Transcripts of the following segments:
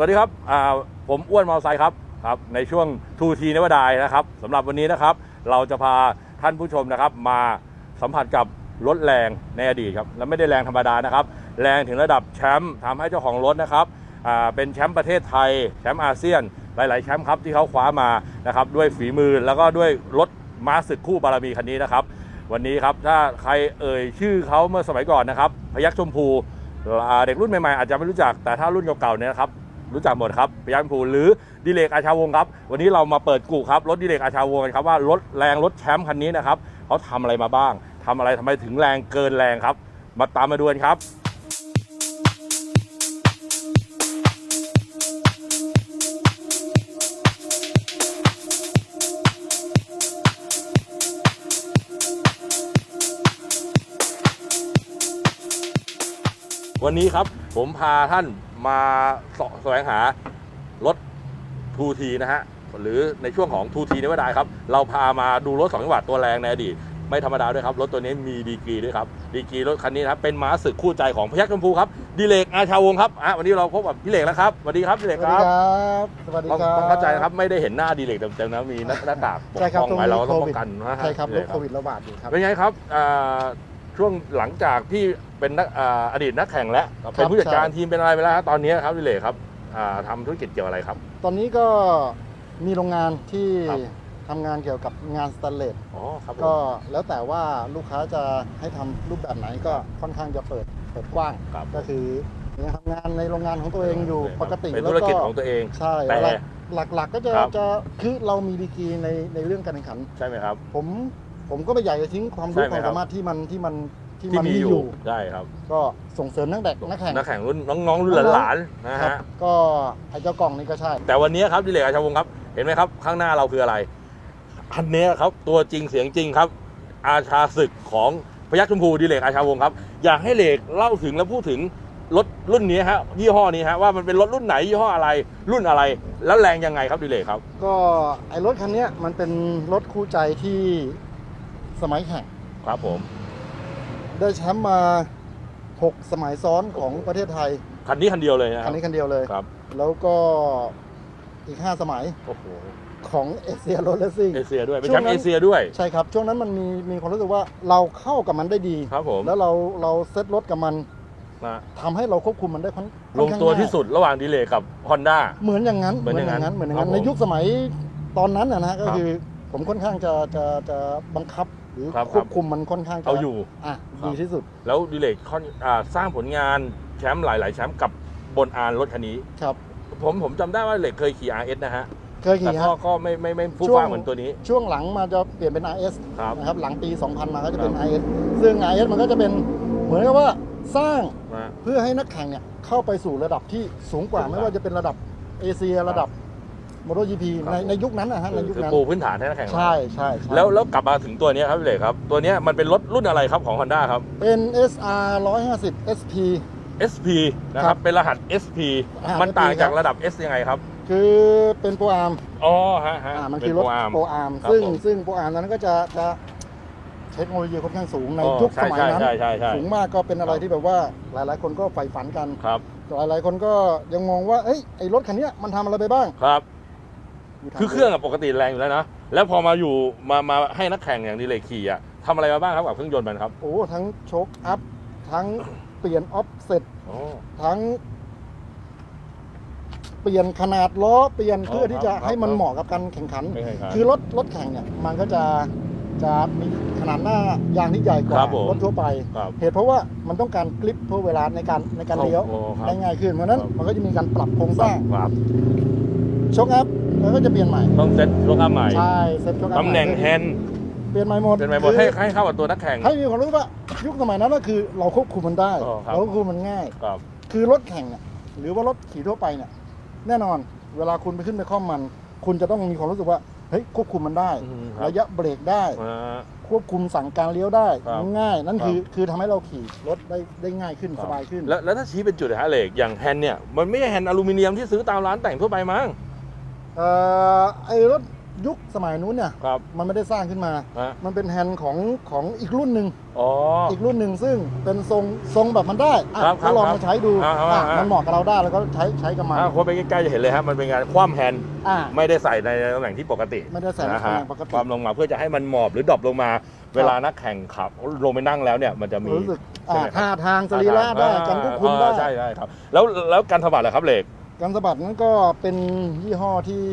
สวัสดีครับผมอ้วนมอเตอร์ไซค์ครับครับ ในช่วงทูทีนวดายนะครับสำหรับวันนี้นะครับ เราจะพาท่านผู้ชมนะครับ มาสัมผัสกับรถแรงในอดีตครับและไม่ได้แรงธรรมดานะครับ แรงถึงระดับแชมป์ทำให้เจ้าของรถนะครับเป็นแชมป์ประเทศไทย แชมป์อาเซียน หลาย ๆ แชมป์ครับที่เขาคว้ามานะครับด้วยฝีมือแล้วก็ด้วยรถม้าศึกคู่บารมีคันนี้นะครับ วันนี้ครับถ้าใครเอ่ยชื่อเขาเมื่อสมัยก่อนนะครับ พยัคฆ์ชมพูเด็กรุ่นใหม่ ๆ อาจจะไม่รู้จักแต่ถ้ารุ่นเก่าๆเนี่ยนะครับ รู้จักหมดครับพยัคฆ์ชมพูหรือดิเลกอาชาวงครับ วันนี้เรามาเปิดกูครับรถดิเลกอาชาวงกันครับว่ารถแรงรถแชมป์คันนี้นะครับเขาทำอะไรมาบ้างทำอะไรทำไมถึงแรงเกินแรงครับ มาตามมาดูกันครับวันนี้ครับ ผมพาท่านมาเสาะแสวงหารถ 2T นะฮะ หรือในช่วงของ 2T นวดายครับ เราพามาดูรถ2จังหวัดตัวแรงในอดีต ไม่ธรรมดาด้วยครับ รถตัวนี้มีดีกรีด้วยครับ ดีกรีรถคันนี้นะครับ เป็นม้าศึกคู่ใจของพยัคฆ์ชมพูครับ ดิเลกอาชาวงศ์ครับอะวันนี้เราพบกับพี่เลกแล้วครับสวัสดีครับพี่เลสกวัสคดีรับครับ สวัสดีต้องครับ ต้องเข้าใจนะครับ ไม่ได้เห็นหน้าดีเลกเต็มๆนะมีหน้าหน้ากากปกใช่ครับป้องไว้ตรงนี้เราก็ต้องโคป้วิอดงกันนะฮะใช่ครับพี่โรเลคกโควิดระบาดอยู่ครับ เป็นไงครับอ่าช่วงหลังจากที่ เป็นนักอ่าอดีตนักแข่งแล้วเป็นผู้จัดการใช่ ทีมเป็นอะไรไปแล้วฮะตอนนี้ครับดิเลกครับอ่าทำธุรกิจเกี่ยวอะไรครับ ตอนนี้ก็มีโรงงานที่ครับ ทำงานเกี่ยวกับงานสแตนเลสอ๋อครับผมก็แล้วแต่ว่าลูกค้าจะให้ทำรูปแบบไหนก็ค่อนข้างจะเปิดเปิดกว้าง ครับก็คือยังทำงานในโรงงานของตัวเองอยู่ปกติเป็นแล้วธุรกิจก็ของตัวเองใช่แต่หลักหลักๆก็จะครับ จะคือเรามีดีกรีในในเรื่องการแข่งขัน ใช่ไหมครับ ผมผมก็ไม่อยากจะทิ้งความรู้ใช่ไหมความครับ สามารถที่มันที่มัน ที่ที่มันมีมีออยู่ยู่ใช่ครับ ก็ส่งเสริมนักแดกนักแข่งนักแข่งรุ่นน้องๆรุ่นหลานๆนะครัฮะบก็ไอ้เจ้ากล่องนี่ก็ใช่ แต่วันนี้ครับดิเลกอาชาวงศ์ครับ เห็นไหมครับ ข้างหน้าเราคืออะไรอันเนี้ยครับตัวจริงเสียงจริงครับ อาชาศึกของพยัคฆ์ชมพูดิเลกอาชาวงศ์ครับ อยากให้เลกเล่าถึงและพูดถึงรถรุ่นนี้ฮะยี่ห้อนี้ฮะว่ามันเป็นรถรุ่นไหนยี่ห้ออะไรรุ่นอะไร แล้วแรงยังไงครับดิเลกครับ ก็ไอ้รถคันเนี้ยมันเป็นรถคู่ใจที่สมัยแข่ง ครับผม ได้แชมป์มา 6 สมัยซ้อนของประเทศไทย คันนี้คันเดียวเลยนะคคัรันบนี้คันเดียวเลย ครับแล้วก็อีก 5 สมัยโอ้โหของเอเชียรถเลสซิ่ง เอเชียด้วยเป็นช่แชวมงป์นั้เอน เชียด้วย ใช่ครับ ช่วงนั้นมันมีมีความรู้สึกว่าเราเข้ากับมันได้ดี ครับผมแล้วเราเราเซตรถกับมันนะทำให้เราควบคุมมันได้ค่อนลงตัวที่สุดระหว่างดิเลกกับฮอนด้า เหมือนอย่างนั้นเหมือนอย่างนั้นเหมือนอย่างนั้ครับผมนในยุคสมัยตอนนั้นนะนะก็ครับ คือผมค่อนข้างจะจะจะบังคับ หรือครับควบคุมมันค่อนข้างจะเอาอยู่ อะครับ ดีที่สุดแล้วดิเลกค่อนอ่าสร้างผลงานแชมป์หลาย ๆ แชมป์กับบนอานรถคันนี้ ครับ ผมผมจำได้ว่าเหล็กเคยขี่ RS นะฮะ เคยแต่ขี่ก็ฮะ ก็ไม่ไม่ไม่ฟู่ช่วง ฟ้าเหมือนตัวนี้ช่วงหลังมาจะเปลี่ยนเป็น RS ครับ นะครับหลังปี 2000 มาก็จะเป็น ครับ RS ซึ่ง RS มันก็จะเป็นเหมือนกับว่าสร้างนะ เพื่อให้นักแข่งเนี่ยเข้าไปสู่ระดับที่สูงกว่าสูงกว่าไม่ว่าจะเป็นระดับเอเชียระดับ มอเตอร์จีพีครับ ในในยุคนั้นนะฮะในคือยุคคือนั้นปูพื้นฐานให้นักแข่งใช่ใช่ใช่แล้วแล้วกลับมาถึงตัวเนี้ยครับพี่เหล็กครับ ตัวเนี้ยมันเป็นรถรุ่นอะไรครับของ Honda ครับ เป็น SR 150 SP SP นะคครัรับบเป็นรหัส SP อ่ามันต่าง SP จากครับระดับ S ยังไงครับคือเป็นโปรอาร์มอ๋อฮะฮะอ่ามันเป็คือรถโปอาร์ม โปรอาร์มครับซึ่งผม ซึ่งโปรอาร์มนั้นก็จะจะเทคโนโลยีค่อนข้างสูงในอ๋อยุคสใช่มัยใช่นั้น ใช่ใช่ใช่สูงมากก็เป็นอะไรครับที่แบบว่าหลาย ๆ คนก็ใฝ่ฝันกัน ครับหลาย ๆ คนก็ยังมองว่าเอ้ยไอ้รถคันเนี้ยมันทำอะไรไปบ้าง ครับมีทำ คือเครื่องอะปกติแรงอยู่แล้วนะ แล้วพอมาอยู่มามาให้นักแข่งอย่างดิเลกขี่อะทำอะไรมาบ้างครับกับเครื่องยนต์มันครับโอ้ทั้งโชคอัพ ทั้งเปลี่ยนออฟเซ็ตอ๋อ ทั้ง เปลี่ยนขนาดล้อเปลี่ยนอ๋อเพื่อที่จะครับให้มันครับ เหมาะกับการแข่งขัน ไม่เคยครับ คือรถรถแข่งเนี่ยมันก็จะจะมีขนาดหน้ายางที่ใหญ่กคว่ารับผม รถทั่วไป ครับเหตุเพราะว่ามันต้องการกลิปเพื่อเวลาในการในการเลี้ยวโอ้ครับ ได้ง่ายขึ้นเพราะฉะนั้นครับ มันก็จะมีการปรับโครงสร้างครับโชคอัพ มันก็จะเปลี่ยนใหม่ ต้องเซ็ตรถอัพใหม่ใช่เซ็ตโชคอัพตำแหน่งใม่แฮนด์เปลี่ยนใหม่หมดเป็นไงหมดคือให้ให้เข้ากับตัวนักแข่ง ให้มีความรู้สึกว่ายุคสมัยนั้นก็คือเราควบคุมมันได้ อ๋อครับ เราควบคุมมันง่าย ครับ คือรถแข่งเนี่ยหรือว่ารถขี่ทั่วไปเนี่ยแน่นอนเวลาคุณไปขึ้นไปคล่อมมัน คุณจะต้องมีความรู้สึกว่าเฮ้ยควบคุมมันได้ อืมครับ ระยะเบรกได้ อ่า ควบคุมสั่งการเลี้ยวได้ครับง่าย นั่นคือครับคือทำให้เราขี่รถได้ได้ง่ายขึ้นสบายขึ้นแล้วแล้วถ้าชี้เป็นจุดฮะเหล็กอย่างแฮนด์เนี่ยมันไม่ใช่แฮนด์อลูมิเนียมที่ซื้อตามร้านแต่งทั่วไปมั้ง เอ่อไอ้รถยุคสมัยนู้นเนี่ย ครับมันไม่ได้สร้างขึ้นมา ฮะมันเป็นแฮนด์ของของอีกรุ่นหนึ่ง อ๋อ อีกรุ่นหนึ่งซึ่งเป็นทรงทรงแบบมันได้อะครับครับก็ลองครับมาใช้ดูอ่าอ่าอะอ่ามัมันเหมาะกับเราได้แล้วก็ใช้ใช้กับมันถ้าโค้ดไปใกล้ๆจะเห็นเลยฮะมันเป็นงานคว่ำแฮนด์อ่าไม่ได้ใส่ในตำแหน่งที่ปกติไม่ได้ใส่ในนะฮะตำแหน่งปกติ ความลงมาเพื่อจะให้มันหมอบหรือดรอปลงมา เวลานักแข่งขับลงไปนั่งแล้วเนี่ยมันจะมีรู้สึกใช่ไหมอ่าครับท่าทางสรีระได้การควบคุมได้อ่าใช่ใช่ครับ แล้วแล้วการสะบัดเหรอครับเหล็ก การสะบัดนั้นก็เป็นยี่ห้อที่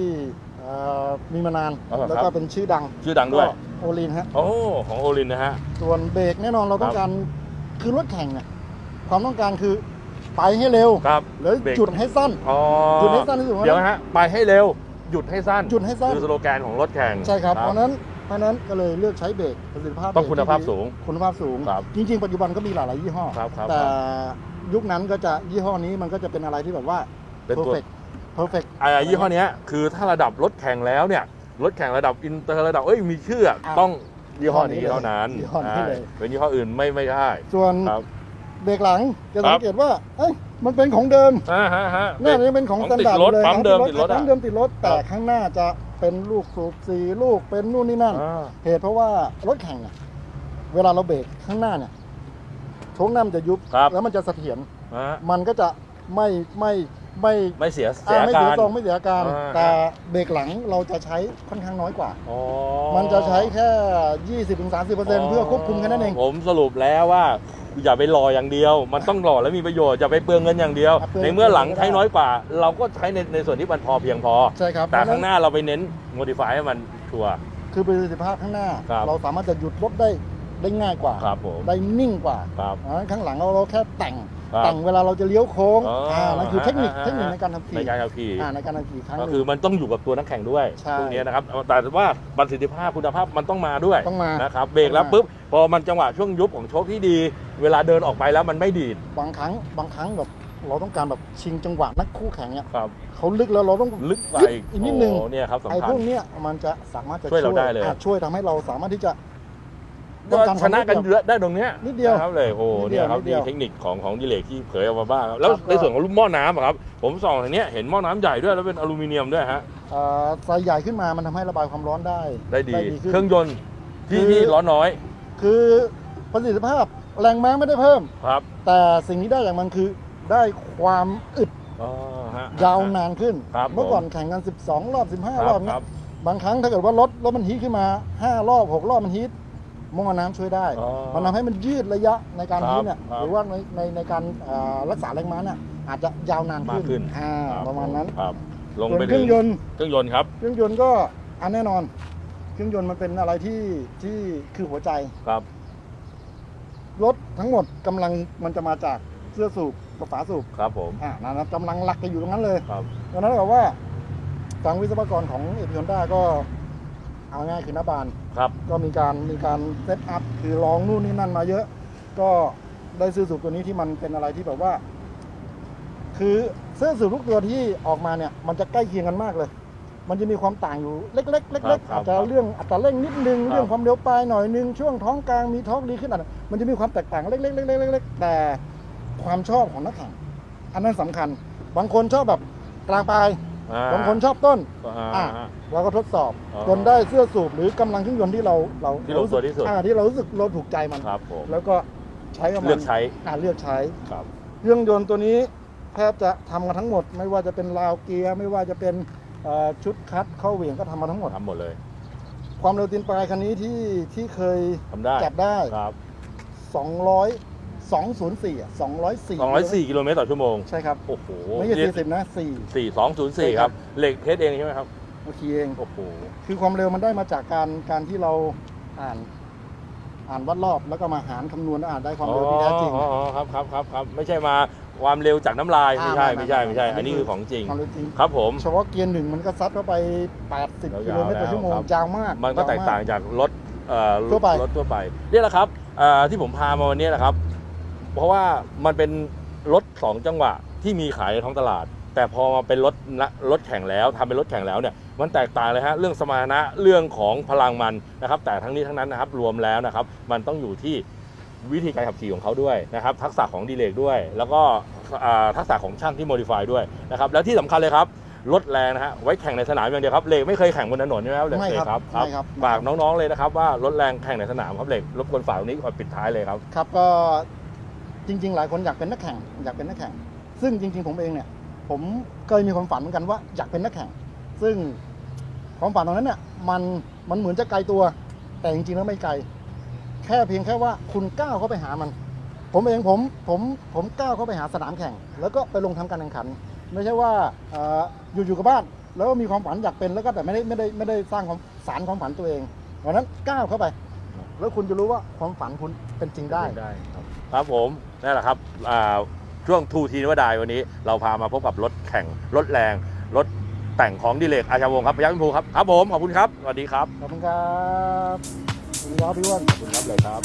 เอ่อมีมานาน อ๋อครับ แล้วก็เป็นชื่อดังชื่อดังด้วยก็โอลินฮะ โอ้ของโอลินนะฮะ ส่วนเบรกแน่นอนเราต้อครังบการคือรถแข่งเนี่ยความต้องการคือไปให้เร็วครับแล้วเบรก จุดให้สั้น อ๋อจุดให้สั้นที่สุดเดี๋ยวนะฮะไปให้เร็วหยุดให้สั้นหยุดให้สั้น คือสโลแกนของรถแข่ง ใช่ครับ เพราะฉะนั้นเพราะฉะนั้นก็เลยเลือกใช้เบรกประสิทธิภาพต้องเบรกคุณภาพที่ดีสูงคุณภาพสูง ครับจริง ๆ ปัจจุบันก็มีหลายๆยี่ห้อ ครับครับแต่ยุคนั้นก็จะยี่ห้อนี้มันก็จะเป็นอะไรที่แบบว่า เป็นตัว perfect perfect ไอ้ยี่ห้อเนี้ยคือถ้าระดับรถแข่งแล้วเนี่ยรถแข่งระดับอินเตอร์ระดับเอ้ยมีชื่ออะอะต้องยี่ห้อนี้ยี่ห้อนี้เท่านั้นยี่ห้อนี้เลยใช่เป็นยี่ห้ออื่นไม่ไม่ได้ส่วนครับ เบรกหลังจะครัสับงเกตว่าเอ้ยมันเป็นของเดิมอ่าฮะฮะน่าจะเป็นของของสแตนติดดาร์ดรถเลยปั๊มเดิมติดรถอะ ปั๊มเดิมติดรถแต่ครับข้างหน้าจะเป็นลูกสูบสีลูกเป็นนู่นนี่นั่น อ่า เหตุเพราะว่ารถแข่งเนี่ยเวลาเราเบรกข้างหน้าเนี่ยโชคหน้ามันจะยุบ ครับ แล้วมันจะเสถียร อ่า มันก็จะไม่ไม่ ไม่ไม่เสียอ่าเสียไม่กาเสียรทรงไม่เสียอาการ อ่า แต่เบรกหลังเราจะใช้ค่อนข้างน้อยกว่า อ๋อมันจะใช้แค่ 20-30%เพื่อควบคุมแค่นั้นเองผมสรุปแล้วว่า อย่าไปหล่ออย่างเดียว มันต้องหล่อและมีประโยชน์อย่าไปเปลืองเงินอย่างเดียวอะเปลืองในเมื่อหลังใช้น้อยกว่า เราก็ใช้ในในส่วนที่มันพอเพียงพอ ใช่ครับแต่เพระฉะข้างหน้าเราไปเน้นโมดิฟายให้มันชัวร์ คือประสิทธิภาพข้างหน้า ครับ เราสามารถจะหยุดรถได้ได้ง่ายกว่า ครับผมได้นิ่งกว่าครับ อ่าข้างหลังเราเราแค่แต่ง ครับแต่งเวลาเราจะเลี้ยวโค้งอ๋ออ่่านั่นคือเทคนิคอ่าเทคนิคอ่าในการทำขี่ในการขับขี่ อ่าในการทำขี่ครั้งหก็นึ่งคือมันต้องอยู่กับตัวนักแข่งด้วยใช่พวกนี้นะครับแต่ว่าประสิทธิภาพคุณภาพมันต้องมาด้วยต้องมานะครับเบรกแล้วต้องมา ปุ๊บพอมันจังหวะช่วงยุบของโชคที่ดี เวลาเดินออกไปแล้วมันไม่ดีดบางครั้งบางครั้งแบบเราต้องการแบบชิงจังหวะนักคู่แข่งเนี่ยครับ เขาลึกแล้วเราต้อง ลึกไปยึดอีกนิดนึง โอ้เนี่ยครับไอ้สำคัพญ วกเนี้ยมันจะสามารถจะช่วยเราได้เลย อะช่วยทำให้เราสามารถที่จะ ก็ชนะกันเยอะได้ตรงเนี้ยนิดเดียวนะครับเลยโอ้นิดเดีเนี่ยยวครับนิดเดีนี่ยว เทคนิคของของดิเลกที่เผยออกมาบ้างครับแล้วครับในส่วนของลูกหม้อน้ำอะครับ ผมส่องทางเนี้ยเห็นหม้อน้ำใหญ่ด้วยแล้วเป็นอลูมิเนียมด้วยฮะเอ่อไซส์ใหญ่ขึ้นมามันทำให้ระบายความร้อนได้ ได้ดีขึ้น เครื่องยนต์ที่คือที่ร้อนน้อยคือประสิทธิภาพแรงม้าไม่ได้เพิ่ม ครับแต่สิ่งที่ได้อย่างมันคือได้ความอึดอ๋อฮะ ยาวนานขึ้น ครับเมื่อผมก่อนแข่งกัน 12 รอบ ค15 รรัอบบคเนี้รัยบ บางครั้งถ้าเกิดว่ารถรถมันฮีทขึ้นมา 5 รอบ 6 รอบมันฮีท หม้อน้ำช่วยได้อ๋อมันทำให้มันยืดระยะในการครับฮีทเนี่ยครับหรือว่าในในในการเอ่อรักษาแรงม้าเนี่ยอาจจะยาวนานมากขึ้น อ่าคบประมาณนั้นครับ ลงส่วไปนเครื่องยนต์ เครื่องยนต์ครับ เครื่องยนต์ก็อันแน่นอน เครื่องยนต์มันเป็นอะไรที่ที่คือหัวใจ ครับ รถทั้งหมดกำลังมันจะมาจากเสื้อสูบกับฝาสูบครับผม อ่านั่นนะกำลังหลักจะอยู่ตรงนั้นเลยครับ ดังนั้นแบบว่าทางวิศวกรของเอพิฮอนด้าก็ เอาง่ายคือหน้าบาน ครับ ก็มีการมีการเซตอัพคือลองนู่นนี่นั่นมาเยอะ ก็ได้ซื้อสูบตัวนี้ที่มันเป็นอะไรที่แบบว่า คือเสื้อสูบทุกตัวที่ออกมาเนี่ย มันจะใกล้เคียงกันมากเลย มันจะมีความต่างอยู่เล็กๆเล็กๆครับอาจจะครับเรื่องอัตราเร่งนิดนึงครับ เรื่องความเร็วปลายหน่อยนึงช่วงท้องกลางมีท้องดีขึ้นอะมันจะมีความแตกต่างเล็กๆเล็กๆเล็กๆแต่ความชอบของนักแข่งอันนั้นสำคัญ บางคนชอบแบบกลางปลาย อ่บางคนชอบต้นอ่าอะฮะเราก็ทดสอบอ๋อจนได้เสื้อสูบหรือกำลังเครื่องยนต์ที่เราเราที่ลงตัวที่สุด อ่าที่เรารู้สึกเราถูกใจมัน ครับผมแล้วก็ใช้กับมันเลือกใช้อ่าเลือกใช้ ครับ เครื่องยนต์ตัวนี้แทบจะทำกันทั้งหมด ไม่ว่าจะเป็นราวเกียร์ไม่ว่าจะเป็นเอ่อชุดคัดเข้าเหวี่ยงก็ทำมาทั้งหมด ทำหมดเลยความเร็วตีนปลายคันนี้ที่ที่เคยทำได้จับได้ ครับ 200 204อะ204 204 กิโลเมตรต่อชั่วโมง ใช่ครับ โอ้โหไม่ใช่40นะ4สี่สองศูนย์สี่ใช่คครัรับบเหล็กเทสเองใช่ไหมครับเมื่อกี้เอง โอ้โห คือความเร็วมันได้มาจากการการที่เราอ่านอ่านวัดรอบแล้วก็มาหารคำนวณแล้วอ่านได้ความเร็วที่แท้จริงอ๋ออ๋อครับครับครับครับไม่ใช่มาความเร็วจากน้ำลายไม่ใช่อ่าไม่ใช่ไม่ไม่ไม่ใช่ไม่อันนี้อันนี้คือของจริง ความเร็วจริง ครับผมเฉพาะเกียร์หนึ่งมันก็ซัดเข้าไป 80กิโลเมตรต่อชั่วโมงครับยาวมาก มันก็แตกต่างยวมจากรถเอ่อทั่วไปรถทั่วไปนี่แหละครับเอ่อที่ผมพามาวันนี้นะครับ เพราะว่ามันเป็นรถสองจังหวะที่มีขายในท้องตลาด แต่พอมาเป็นรถนะรถแข่งแล้วทำเป็นรถแข่งแล้วเนี่ยมันแตกต่างเลยฮะเรื่องสมรรถนะเรื่องของพลังมันนะครับ แต่ทั้งนี้ทั้งนั้นนะครับรวมแล้วนะครับ มันต้องอยู่ที่วิธีการขับขี่ของเขาด้วยนะครับ ทักษะของดีเลกด้วย แล้วก็อ่าทักษะของช่างที่โมดิฟายด้วยนะครับแล้วที่สำคัญเลยครับรถแรงนะฮะไว้แข่งในสนามอย่างเดียวครับเหล็กไม่เคยแข่งบนถนนใช่ไหมครับเหล็กไม่ครับครับไม่ครับฝากน้องๆเลยนะครับว่ารถแรงแข่งในสนามครับเหล็กรบกวนฝากตรงนี้ก่อนปิดท้ายเลยครับครับก็ จริง ๆ หลายคนอยากเป็นนักแข่ง อยากเป็นนักแข่ง ซึ่งจริง ๆ ผมเองเนี่ย ผมเคยมีความฝันเหมือนกันว่าอยากเป็นนักแข่ง ซึ่งความฝันตรงนั้นเนี่ยมันมันเหมือนจะไกลตัว แต่จริงๆแล้วไม่ไกล แค่เพียงแค่ว่าคุณก้าวเข้าไปหามัน ผมเองผมผมผมก้าวเข้าไปหาสนามแข่ง แล้วก็ไปลงทำการแข่งขัน ไม่ใช่ว่าออยู่อยู่กับบ้าน แล้วมีความฝันอยากเป็นแล้วก็แต่ไม่ได้ไม่ได้ไม่ได้สร้างความสารความฝันตัวเองเพราะนั้นก้าวเข้าไป แล้วคุณจะรู้ว่าความฝันคุณเป็นจริงได้ ได้ครับ ครับผมนั่นแหละครับช่วงทูทีนวดายวันนี้ เราพามาพบกับรถแข่งรถแรงรถแต่งของดิเลกอาชาวงครับพยัคฆ์พิมพูครับครับผมขอบคุณครับสวัสดีครับขอบคุณครับสวัสดีครับพี่อ้วนขอบคุณครับเลยครับ